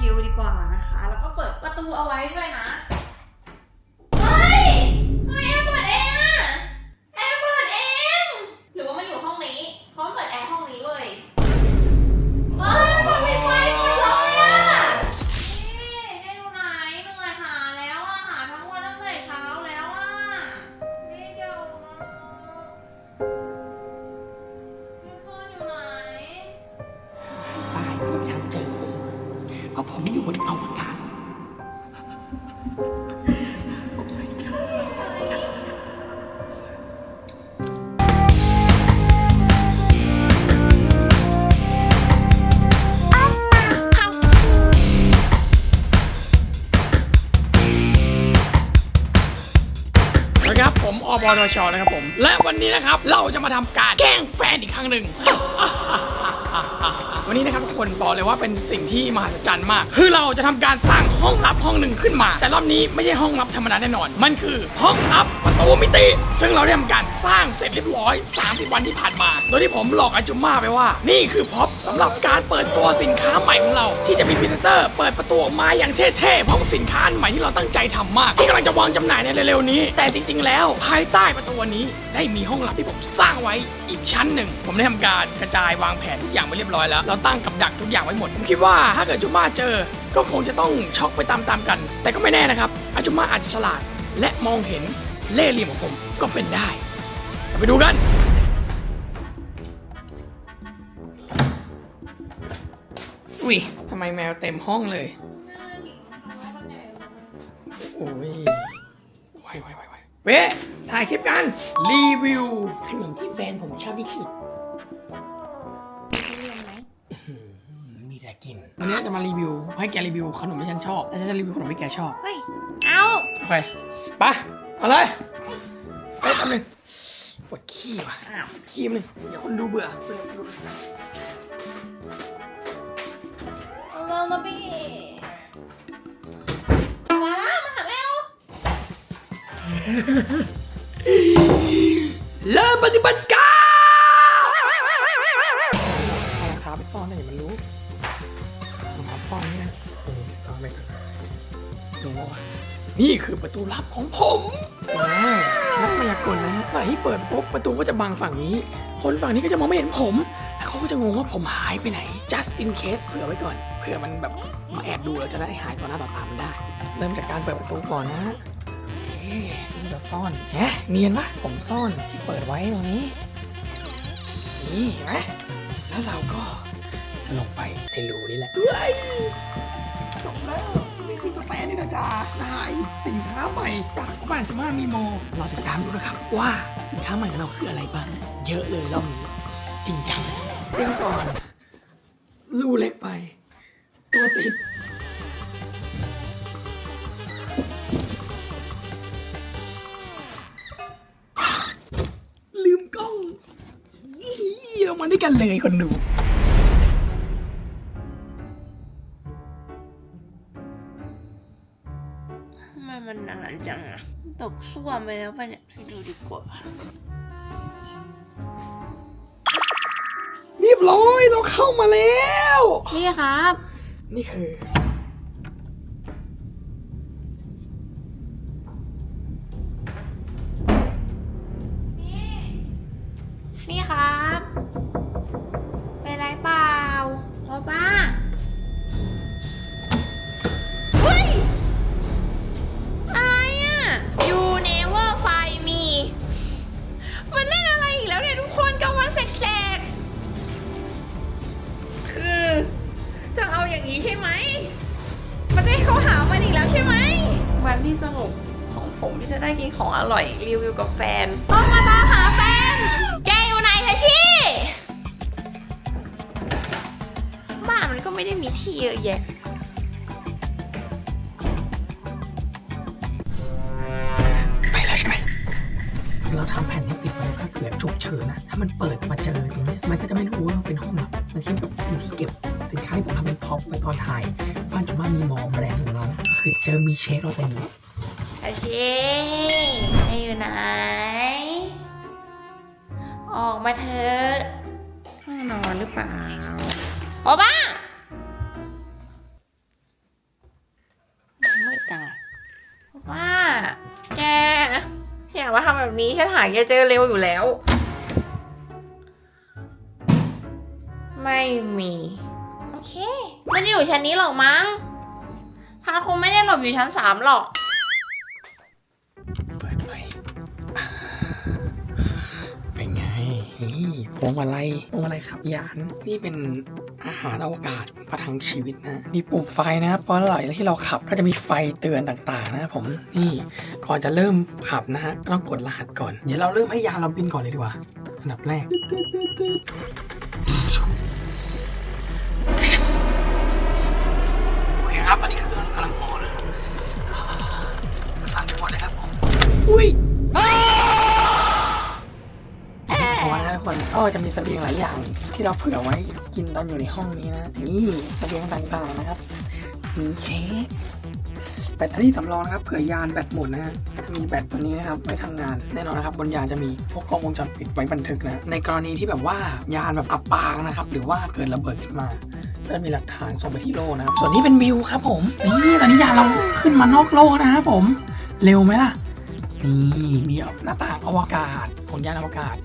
ชิวๆดีกว่านะคะ แล้วก็เปิดประตูเอาไว้ด้วยนะ อบอบรชนะครับผม และวันนี้นะครับเราจะมาทำการแกล้งแฟนอีกครั้งหนึ่ง วันนี้นะครับทุกคนบอกเลยว่าเป็นสิ่งที่มหัศจรรย์มาก คือเราจะทำการสร้างห้องลับห้องหนึ่งขึ้นมา แต่รอบนี้ไม่ใช่ห้องลับธรรมดาแน่นอน มันคือห้องลับประตูมิติ ซึ่งเราได้ทำการสร้างเสร็จเรียบร้อย 30 วันที่ผ่านมา โดยที่ผมหลอกอาจุมมาไปว่า นี่คือพ็อปสำหรับการเปิดตัวสินค้าใหม่ของเรา ที่จะมีพรีเซนเตอร์เปิดประตูออกมาอย่างเท่ๆพร้อมกับสินค้าใหม่ที่เราตั้งใจทำมาก ที่กำลังจะวางจำหน่ายในเร็วๆนี้ แต่จริง ๆ แล้วภายใต้ประตูนี้ได้มีห้องลับที่ผมสร้างไว้อีกชั้นหนึ่ง ผมได้ทำการกระจายวางแผนทุกอย่างไว้เรียบร้อยแล้วเราตั้งกับดักทุกอย่างไว้หมด ผมคิดว่าถ้าเกิดจุมาเจอ ก็คงจะต้องช็อกไปตามๆกัน แต่ก็ไม่แน่นะครับ อาจุมาอาจจะฉลาด และมองเห็นเล่ห์เหลี่ยมของผมก็เป็นได้ไปดูกัน อุ้ยทำไมแมวเต็มห้องเลย โอ้ยไวไวไวไวเว้ถ่ายคลิปกัน รีวิวขนมที่แฟนผมชอบที่สุด มีแต่กิน วันนี้จะมารีวิว ให้แกรีวิวขนมที่ฉันชอบแต่ฉันจะรีวิวขนมที่แกชอบ เฮ้ย เอาโอเคไปเอาเลยเฮ้ยแป๊บนึงปวดขี้ว่ะอ้าวขี้มันงเดี๋ยวคนดูเบื่อเอาเลยนะพี่มาแล้วมาหาแมวเริ่มปฏิบัติการ นแล้ววะนี่คือประตูลับของผมว้าวนักมายากลนะฝ่ายที่เปิดปุ๊บประตูก็จะบังฝั่งนี้ คนฝั่งนี้ก็จะมองไม่เห็นผม แล้วเขาก็จะงงว่าผมหายไปไหน just in case เผื่อไว้ก่อน เผื่อมันแบบมาแอบดูเราจะได้หายต่อหน้าต่อตามันได้ เริ่มจากการเปิดประตูก่อนนะเอ๊ะนี่เราซ่อนแฮะเนียนปะผมซ่อนที่เปิดไว้ตรงนี้ นี่เห็นไหมแล้วเราก็จะลงไปในรูนี่แหละเฮ้ยจบแล้ว นี่สแตนนี่นะจ๊ะนายสินค้าใหม่จากบ้านสมามีโมเราติดตามดูนะครับว่าสินค้าใหม่ของเราคืออะไรบ้างเยอะเลยรอบนี้จริงจังเรื่องก่อนรูเล็กไป ตัวติดลืมกล้องอี้เรามาด้วยกันเลยคนดู กส้วมไปแล้วปะเนี่ยไปดูดีกว่า เรียบร้อยเราเข้ามาแล้ว นี่ครับ นี่คือ นี่ครับ ผ่นให้ปิดไว้ถ้าเกิดฉุกเฉินนะถ้ามันเปิดมาเจอตรงเนี้ยมันก็จะไม่รู้ว่าเป็นห้องลับมันคิดว่าเป็นที่เก็บสินค้าที่ผมทำเป็นพ็อปไว้ตอนถ่ายบ้านจุมามีมอมแบรนด์ของเรานะก็คือเจอมีเชฟเราเต็มเลยเทชี่ให้อยู่ไหน ออกมาเถอะห้องนอนหรือเปล่าโอป้า นี้ฉันหาแกเจอเร็วอยู่แล้ว ไม่มี โอเค ไม่ได้อยู่ชั้นนี้หรอกมั้งทานคงไม่ได้หลบอยู่ชั้นสามหรอก นี่พวงมาลัยพวงมาลัยขับยาน นี่เป็นอาหารอวกาศประทังชีวิตนะ มีปุ่มไฟนะครับเพราะหลังจากที่เราขับก็จะมีไฟเตือนต่างๆ นะครับผม นี่ ก่อนจะเริ่มขับนะฮะก็ต้องกดรหัสก่อน เดี๋ยวเราเริ่มให้ยานเราบินก่อนเลยดีกว่า อันดับแรกโอเคครับตอนนี้เครื่องกำลังออกนะครับสั่นไปหมดเลยครับผมอุ้ย พอนะทุกคนก็จะมีเสบียงหลายอย่าง ที่เราเผื่อไว้กินตอนอยู่ในห้องนี้นะ นี่เสบียงต่างๆนะครับ มีเค้กแบตเตอรี่สำรองนะครับเผื่อยานแบตหมดนะฮะจะมีแบตตัวนี้นะครับไว้ทำงานแน่นอนนะครับ บนยานจะมีพวกกล้องวงจรปิดไว้บันทึกนะในกรณีที่แบบว่ายานแบบอับปางนะครับ หรือว่าเกิดระเบิดขึ้นมาก็จะมีหลักฐานส่งไปที่โลกนะครับ ส่วนนี้เป็นวิวครับผมนี่ตอนนี้ยานเราขึ้นมานอกโลกนะครับผมเร็วไหมล่ะนี่มีหน้าต่างอวกาศของยานอวกาศ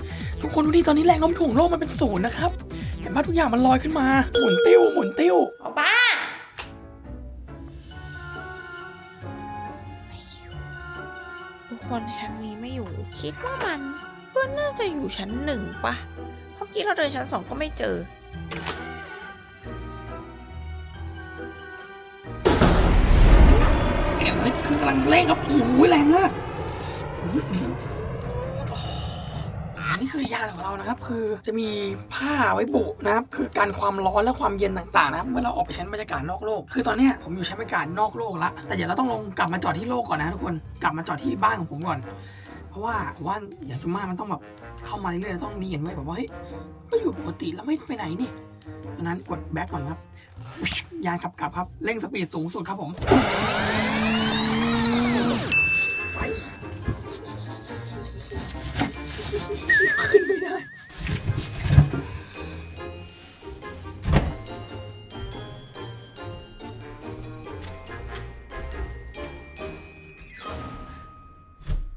ทุกคนดูดิตอนนี้แรงโน้มถ่วงโลกมันเป็นศูนย์นะครับ เห็นปะทุกอย่างมันลอยขึ้นมา หมุนติ้ว หมุนติ้ว เอาป้าทุกคนชั้นนี้ไม่อยู่ คิดว่ามันก็น่าจะอยู่ชั้นหนึ่งปะเพราะเมื่อกี้เราเดินชั้นสองก็ไม่เจอเห็นไหมคือกำลังเร่งครับโอ้ยแรงมาก นี่คือยานของเรานะครับ คือจะมีผ้าไว้บุนะครับ คือการความร้อนและความเย็นต่างๆนะครับเมื่อเราออกไปชั้นบรรยากาศนอกโลก คือตอนนี้ผมอยู่ชั้นบรรยากาศนอกโลกละแต่เดี๋ยวเราต้องลงกลับมาจอดที่โลกก่อนนะทุกคนกลับมาจอดที่บ้านของผมก่อนเพราะว่าผมว่าอย่างจุม่ามันต้องแบบเข้ามาเรื่อยๆต้องเนียนไว้แบบว่าเฮ้ยก็อยู่ปกติแล้วไม่ไปไหนนี่ดังนั้นกดแบ็คก่อนครับ ยานขับกลับครับ เร่งสปีดสูงสุดครับผม ขึ้นไม่ได้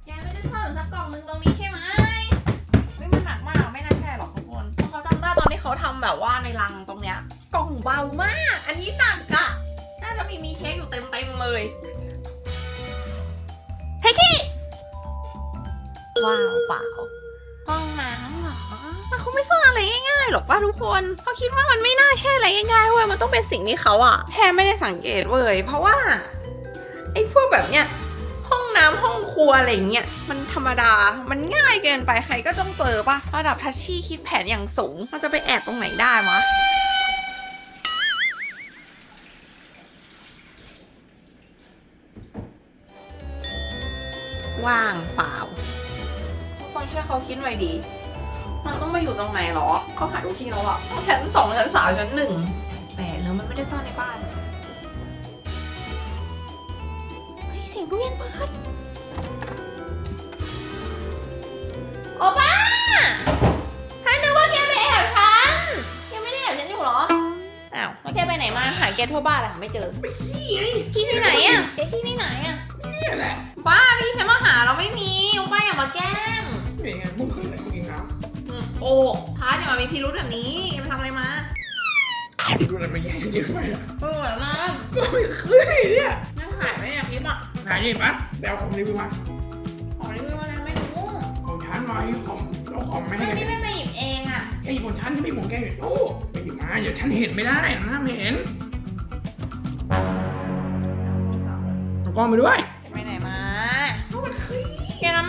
แกไม่ได้ซ่อนหรือสักกล่องนึงตรงนี้ใช่ไหมไม่มันหนักมากไม่น่าใช่หรอกทุกคนเพราะเขาจำได้ตอนที่เขาทำแบบว่าในรังตรงเนี้ย กล่องเบามาก อันนี้หนักอะน่าจะมีมีเช็คอยู่เต็มเต็มๆเลยเฮชิว้าวเปล่า ห้องน้ำเหรอแต่เขาไม่ซ่อนอะไรง่ายๆหรอกป้าทุกคนเขาคิดว่ามันไม่น่าใช่อะไรง่ายๆเว้ยมันต้องเป็นสิ่งที่เขาอะแทบไม่ได้สังเกตเว้ยเพราะว่าไอ้พวกแบบเนี้ยห้องน้ำห้องครัวอะไรเงี้ยมันธรรมดา มันง่ายเกินไปใครก็ต้องเจอปะระดับทัชชี่คิดแผนอย่างสูง มันจะไปแอบตรงไหนได้วะว่างเปล่า คนช่วยเขาคิดหน่อยดี มันต้องมาอยู่ตรงไหนหรอ เขาหาทุกที่แล้วอะชั้นสองชั้นสามชั้นหนึ่งแปลกเนอะมันไม่ได้ซ่อนในบ้านเฮ้ยเสียงตู้เย็นเปิดโอป้าฉันนึกว่าแกไปแอบฉันแกไม่ได้แอบฉันอยู่เหรอ อ้าวแล้วแกไปไหนมาหาแกทั่วบ้านเลยหาไม่เจอไปขี้ไงที่ที่ไหนอะแกที่ที่ไหนอะนี่แหละ บ้าพี่ฉันมาหาเราไม่มีโอป้าอย่ามาแกล้ง เป็นไงมุ่งขึ้นไหนเมื่อกี้ครับอืมโอ้พาร์ทอย่ามามีพิรุธแบบนี้แกไปทำอะไรมาดูอะไรมาแย่เยอะไปอะเออมาก็ไม่เคยเนี่ยนั่งถ่ายไว้เนี่ยคลิปอะไหนนี่ปะแบลของรีวิวมาขอรีวิวอะไรไม่รู้ของฉันมาที่ของเราของไม่ให้ทำไมกันนี่ไม่ไปหยิบเองอะไอ้ของฉันไม่ของแกอยู่โอ้ไปหยิบมาเดี๋ยวฉันเห็นไม่ได้นะไม่เห็นเอากล้องไปด้วยไปไหนมา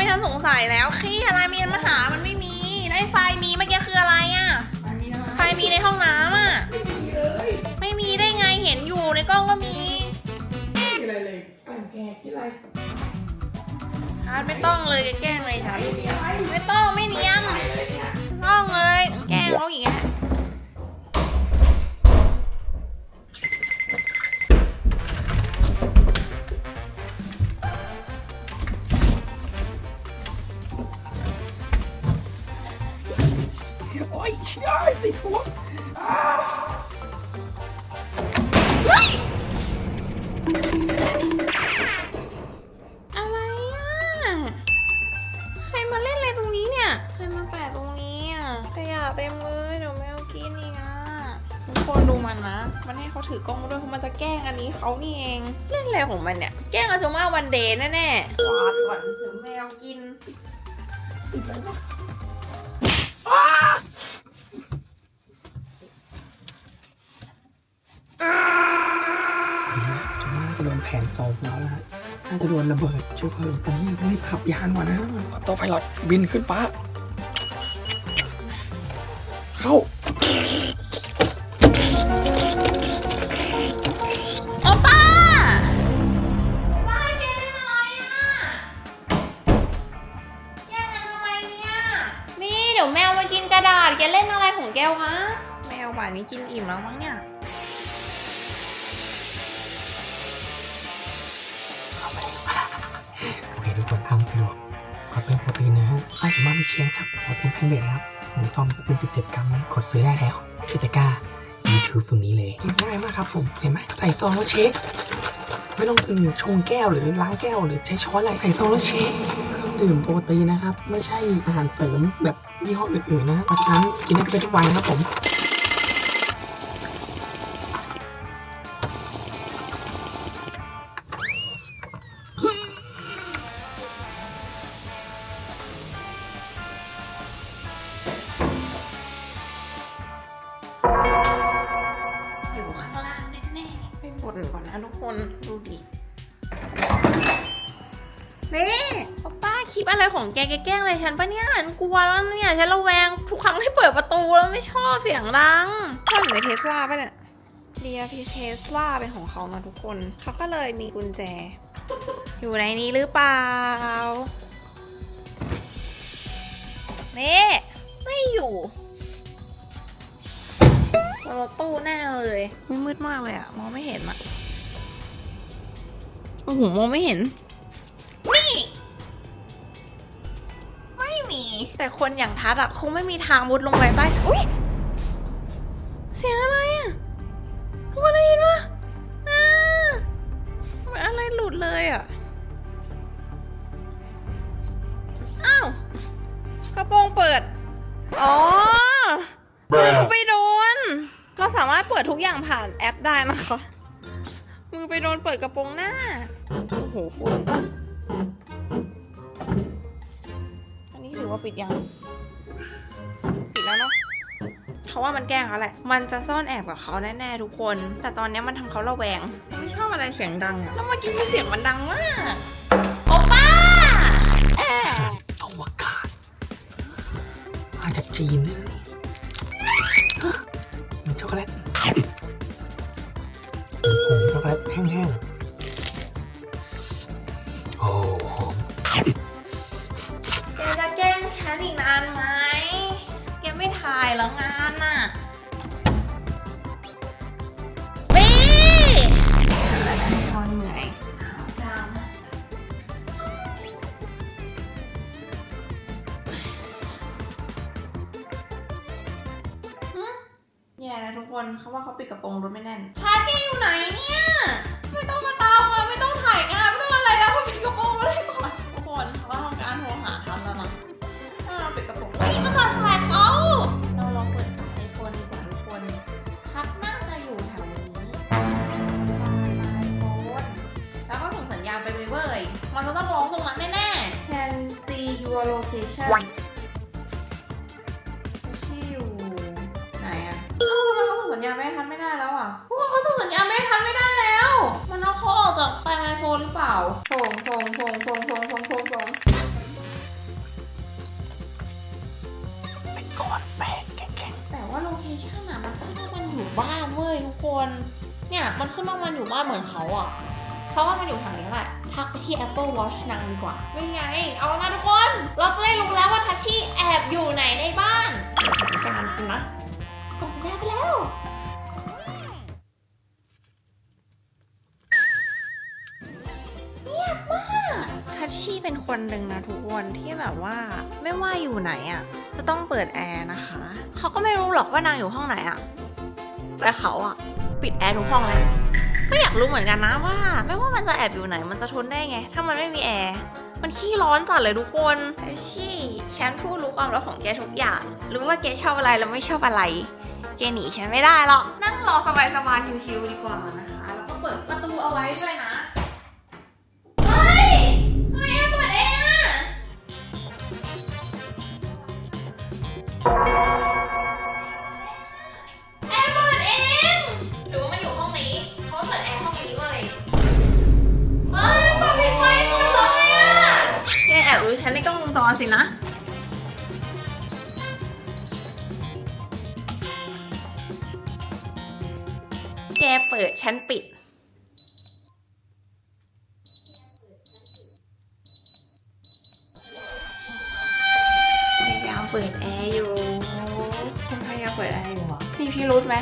แกทำให้ฉันสงสัยแล้วขี้อะไรมีปัญหามันไม่มีแล้วไอ้ไฟมีเมื่อกี้คืออะไรอะไปมีอะไรไฟมีในห้องน้ำอะไม่มีเลยไม่มีได้ไงเห็นอยู่ในกล้องก็มีไม่มีอะไรเลยอะไรของแกคิดอะไรอาร์ตไม่ต้องเลยแกแกล้งเลยฉันไม่มีอะไรไม่ต้องไม่เนียนอะไรเลยเนี่ยต้องเลย แกล้งเขาอีกแล้วโอ้ย ให้เขาถือกล้องมาด้วยเพราะมันจะแกล้งอันนี้เขานี่เองเล่นอะไรของมันเนี่ย แกล้งอาจุมาวันเดย์แน่ๆวาดก่อนถึงแมวกินจะน่าจะโดนแผนสองแล้วนะฮะน่าจะโดนระเบิดเชื้อเพลิงตอนนี้ต้องรีบขับยานก่อนนะออโต้ไพลอตบินขึ้นฟ้า เข้า เล่นอะไรของแกวะแมวป่านนี้กินอิ่มแล้วมั้งเนี่ยโอเคทุกคนทางสะดวกขอเป็นโปรตีนนะฮะถ้าสามารถมีเชียงครับโปรตีนแพนเบดนะครับหนึ่งซองโปรตีน17 กรัมนะกดซื้อได้แล้วที่ตะกร้า YouTube ตรงนี้เลยกินง่ายมากครับผมเห็นไหมใส่ซองแล้วเช็คไม่ต้องอืมชงแก้วหรือล้างแก้วหรือใช้ช้อนอะไรใส่ซองแล้วเช็คเครื่อง ดื่มโปรตีนนะครับ ไม่ใช่อาหารเสริมแบบยี่ห้ออื่นๆนะเพราะฉะนั้นกินได้เป็นทุกวันนะครับผมอยู่ข้างล่างแน่ๆไปบ่นก่อนนะทุกคน ป้าคลิปอะไรของแกแกแกล้งอะไรฉันปะเนี่ยฉันกลัวแล้วเนี่ยฉันระแวงทุกครั้งที่เปิดประตูแล้วไม่ชอบเสียงดังพ่ออยู่ในเทสลาปะเนี่ยเดียที่เทสลาเป็นของเขานะทุกคนเขาก็เลยมีกุญแจ อยู่ในนี้หรือเปล่านี่ไม่อยู่รถตู้แน่เลยไม่มืดมากเลยอะมองไม่เห็นอะโอ้โหมองไม่เห็นนี่ แต่คนอย่างทัดอะคงไม่มีทางมุดลงไปใต้อุ้ยเสียงอะไรอะทุกคนได้ยินปะอ่าเหมือนอะไรหลุดเลยอะอ้าวกระโปรงเปิด อ๋อมือไปโดนเราสามารถเปิดทุกอย่างผ่านแอปได้นะคะ มือไปโดนเปิดกระโปรงหน้า โอ้โหฝุ่น ปิดยัง ปิดแล้วเนาะเขาว่ามันแกล้งเขาแหละ มันจะซ่อนแอบกับเขาแน่ๆทุกคน แต่ตอนนี้มันทำเขาระแวง ไม่ชอบอะไรเสียงดังอะแล้วเมื่อกี้เสียงมันดังมาก โอป้าอวกาศมาจากจีนนะนี่ฮะมันช็อกโกแลต your location ชื่ออยู่ไหนอะเอ้าทำไมเขาส่งสัญญาณไม่ทันไม่ได้แล้วอะพวกเขาส่งสัญญาณไม่ทันไม่ได้แล้ว มันเอาเขาออกจากไอโฟนหรือเปล่าส่งส่งส่งส่งส่งส่งส่งส่งเป็นก้อนแป้งแข็งแต่ว่าโลเคชั่นอะมันขึ้นว่ามันอยู่บ้านเว้ยทุกคน เนี่ยมันขึ้นว่ามันอยู่บ้านเหมือนเขาอะเพราะว่ามันอยู่ทางนี้แหละ ทักไปที่ Apple Watch นางดีกว่าไม่ไง เอาละทุกคน เราจะได้รู้แล้วว่าทัชชี่แอบอยู่ไหนในบ้านการกันนะส่งสัญญาณไปแล้ว เงียบมากทัชชี่เป็นคนหนึ่งนะทุกคนที่แบบว่าไม่ว่าอยู่ไหนอะจะต้องเปิดแอร์นะคะ เขาก็ไม่รู้หรอกว่านางอยู่ห้องไหนอะแต่เขาอะปิดแอร์ทุกห้องเลย ก็อยากรู้เหมือนกันนะว่า ไม่ว่ามันจะแอบอยู่ไหนมันจะทนได้ไง ถ้ามันไม่มีแอร์มันขี้ร้อนจัดเลยทุกคนทัชชี่ฉันผู้รู้ความลับของแกทุกอย่าง รู้ว่าแกชอบอะไรแล้วไม่ชอบอะไร แกหนีฉันไม่ได้หรอก นั่งรอสบายๆชิวๆดีกว่านะคะ แล้วก็เปิดประตูเอาไว้ด้วยนะ เฮ้ยทำไมแอร์เปิดเองอะ ฉันในกล้องวงจรสินะแกเปิดฉันปิด พยายามเปิดแอร์อยู่คุณพยายามเปิดแอร์อยู่เหรอมีพิรุธไหม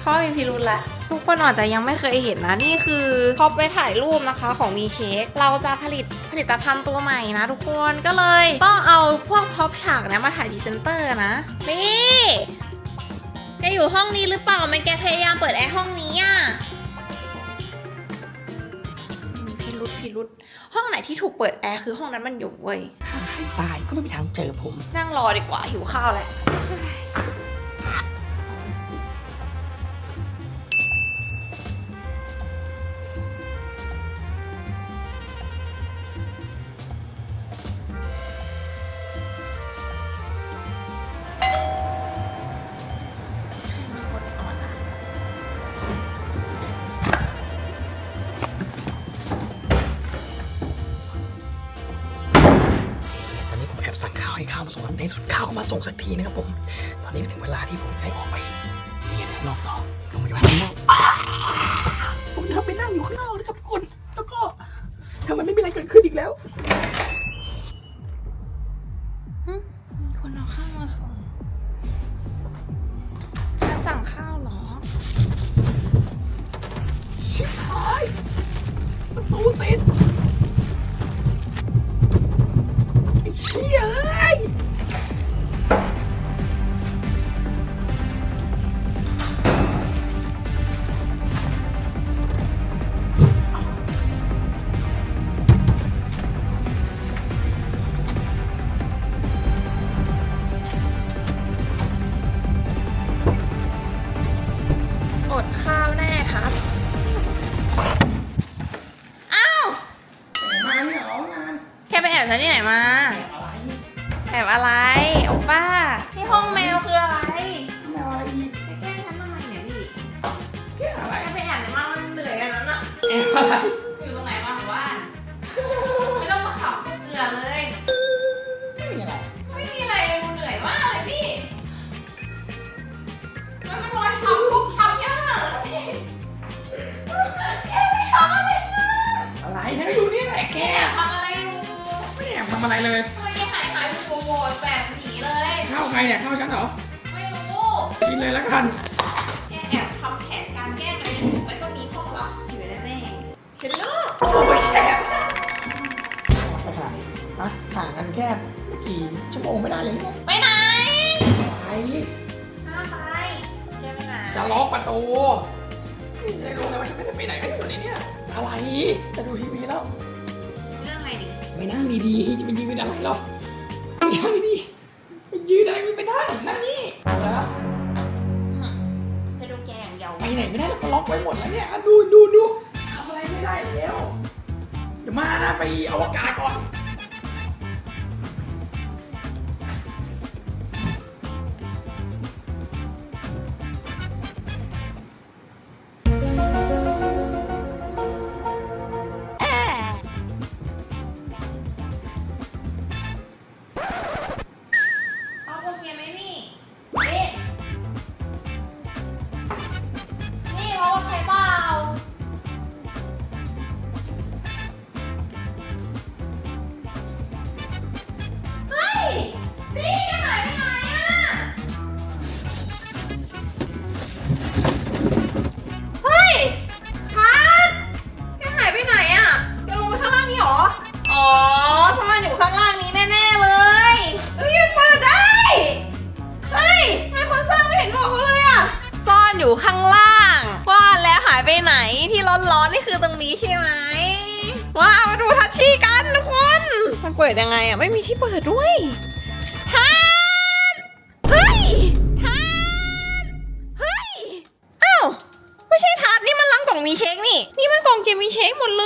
เขามีพิรุธแหละ ทุกคนอาจจะยังไม่เคยเห็นนะ นี่คือพอไปถ่ายรูปนะคะของมีเชคเราจะผลิตผลิตภัณฑ์ตัวใหม่นะทุกคนก็เลยต้องเอาพวกพ็อปฉากเนี้ยมาถ่ายพรีเซนเตอร์นะ นี่แกอยู่ห้องนี้หรือเปล่าไม่แกพยายามเปิดแอร์ห้องนี้อะมีพิรุธพิรุธห้องไหนที่ถูกเปิดแอร์คือห้องนั้นมันอยู่เว้ย ถ้าให้ตายก็ไม่มีทางเจอผม นั่งรอดีกว่าหิวข้าวแหละ ส่งสักทีนะครับผม ตอนนี้ถึงเวลาที่ผมจะได้ออกไป แค่ไปแอบฉันที่ไหนมาอะไรแอบอะไรโอป้า ที่ห้องแมวคืออะไรแมวอะไรอีกไปแกล้งฉันทำไมเนี่ยพี่แก้อะไร แกไปแอบไหนมามันเหนื่อยอันนั้นอะ อบทำอะไรเลยทำไมแกหายหายโวโวดแบบหนีเลย เข้าใครเนี่ยเข้าฉันเหรอไม่รู้กินเลยแล้วกันแกแอบทำแผนการแกล้งอะไรอยู่ไม่ก็มีห้องลับอยู่แน่ๆฉันลูกโอ้ยแชร์ไปขนาดนี้ฮะห่างกันแค่ไม่กี่ชั่วโมงไม่ได้เลยเนี่ยไปไหนไปห้ามไปแกไปไหนจะล็อกประตูไม่ได้รู้ไงว่าฉันไม่ได้ไปไหนก็อยู่ในเนี้ยอะไรจะดูทีวีแล้ว นั่งดีๆจะไปยืนอะไรหรอกไปนั่งดีๆไปยืนอะไรไม่ได้นั่งนี่แล้วจะดูแกอย่างเดียวไปไหนไม่ได้แล้วก็ล็อกไว้หมดแล้วเนี่ยอะดูดูดูทำอะไรไม่ได้แล้วเดี๋ยวมานะไปอวกาศก่อน เปิดยังไงอะ ไม่มีที่เปิดด้วยท่านเฮ้ยท่านเฮ้ยอ้าว ไม่ใช่ทานนี่มันลังกล่องมีเช็คนี่ นี่มันกล่องเกมมีเช็คหมดเล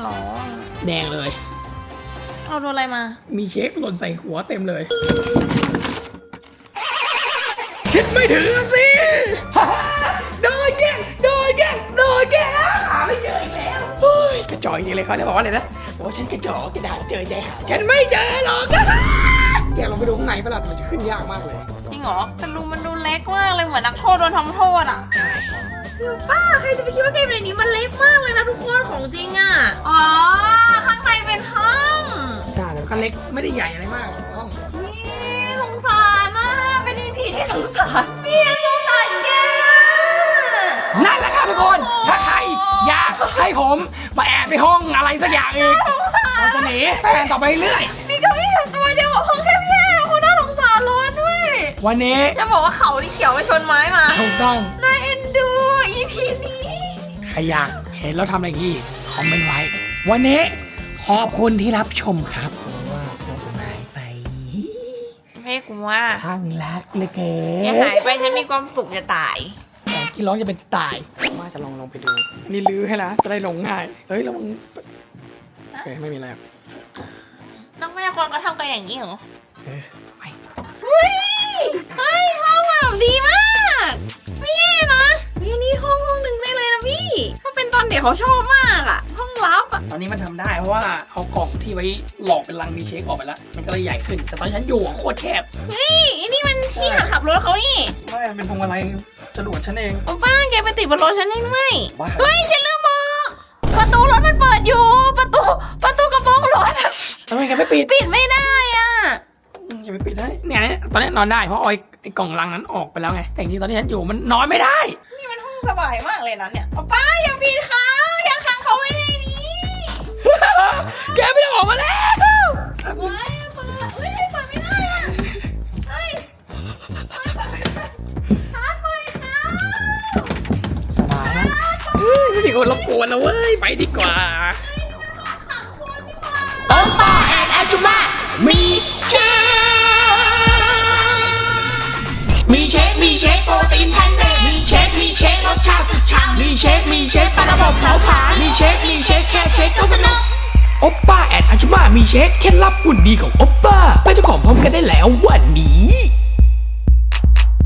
ไม่ได้ร้องแดงเลย เอาโดนอะไรมา มีเช็คหล่นใส่หัวเต็มเลย คิดไม่ถึงอะสิ โดนแกล้งโดนแกล้งโดนแกล้งหาไม่เจออีกแล้วเฮ้ยกระจอกจริงเลยเขาเนี่ยบอกว่าอะไรนะบอกว่าฉันกระจอกกระดาษเจอใจหาฉันไม่เจอหรอกแกลองไปดูข้างในปะล่ะมันจะขึ้นยากมากเลย จริงเหรอแต่ลุงมันดูเล็กมากเลยเหมือนนักโทษโดนทำโทษอะ ป้าใครจะไปคิดว่าเกมในนี้มันเล็กมากเลยนะทุกคนของจริงอะ อ๋อ ข้างในเป็นห้อง ใช่แต่ก็เล็กไม่ได้ใหญ่อะไรมากหรอกห้องนี่สงสารนะเป็นอีพีที่สงสารเพียนสงสารแกนั่นแหละครับทุกคน ถ้าใครอยากให้ผมมาแอบในห้องอะไรสักอย่างอีกสงสารเราจะหนีแฟนต่อไปเรื่อย มีเก้าอี้อยู่ตัวเดียวกับห้องแคบๆคุณน่าสงสารร้อนด้วย วันนี้จะบอกว่าเขาที่เขียวไปชนไม้มาถูกต้องน่าเอ็นดูอี พีนี้ ใครอยากเห็นเราทำอะไรอย่างนี้คอมเมนต์ไว้ วันนี้ขอบคุณที่รับชมครับเพราะว่าผมหายไปไม่กูว่าข้างรักเหลยเกิแกหายไปฉันมีความสุขจะตายของที่ร้องจะเป็นตายว่าจะลองลองไปดู นี่ลื้อให้ละจะได้ลงง่ายเฮ้ยแล้วมึงโอเคไม่มีอะไรหรอกนักแม่คนก็ทำกันอย่างนี้เหรอเออไป เฮ้ย เฮ้ยห้องแบบดีมาก ไม่แย่นะ นี่นี่ห้องห้องหนึ่งได้เลยนะพี่ ถ้าเป็นตอนเด็กเขาชอบมากอะห้องลับอะตอนนี้มันทำได้เพราะว่าเอากล่องที่ไว้หลอกเป็นรังมีเช็คออกไปแล้ว มันก็เลยใหญ่ขึ้น แต่ตอนฉันอยู่อะโคตรแคบเฮ้ยนี่มันที่หัดขับรถเขานี่ไม่มันเป็นพวงมาลัยจรวดฉันเองโอ้ป้าแกไปติดบนรถฉันได้ไหมบ้าเฮ้ยฉันลืมบอกประตูรถมันเปิดอยู่ ประตูประตูกระโปรงรถทำไมแกไม่ปิดปิดไม่ได้อะอืมจะไปปิดได้เนี่ยตอนนี้นอนได้เพราะเอาไอ้ไอ้กล่องรังนั้นออกไปแล้วไงแต่จริงๆตอนที่ฉันอยู่มันนอนไม่ได้นี่มันห้อง สบายมากเลยนะเนี่ยป้าอย่าปิดเขาอย่าขังเขาไว้ในนี้แกไม่ได้ออกมาแล้วเฮ้ยเปิดเฮ้ยเปิดไม่ได้อะเฮ้ยเฮ้ยเปิดไม่ได้ชาร์จไฟค่ะสบายนะเฮ้ยไม่มีคนรบกวนนะเว้ย ไปดีกว่าโอป้าแอนอาจุมามี โอปป้าแอนอาจุมามีเช็คเคล็ดลับหุ่นดีของโอปป้าไปเจ้าของพร้อมกันได้แล้ววันนี้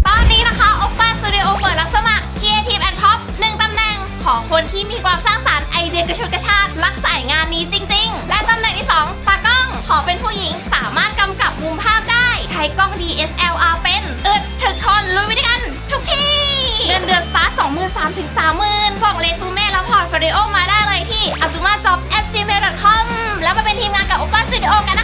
ตอนนี้นะคะโอป a าสตูดิโอเปิดรับสมัคร Creative and Pop หนึ่งตำแหน่งของคนที่มีความสร้างสรรค์ไอเดียกระชุดกระชากรักสายงานนี้จริง ๆ และตำแหน่งที่ 2 ตากล้องขอเป็นผู้หญิงสามารถกำกับมุมภาพได้ ใช้กล้อง DSLR เป็นอึดถึกทนลุยไปด้วยกันทุกที่ เดือนสตาร์ท23,000ถึง30,000ส่งเรซูเม่และพอร์ตโฟลิโอมาได้เลยที่ azumajob@gmail.com แล้วมาเป็นทีมงานกับโอป a าสตูดิโอกันนะคะ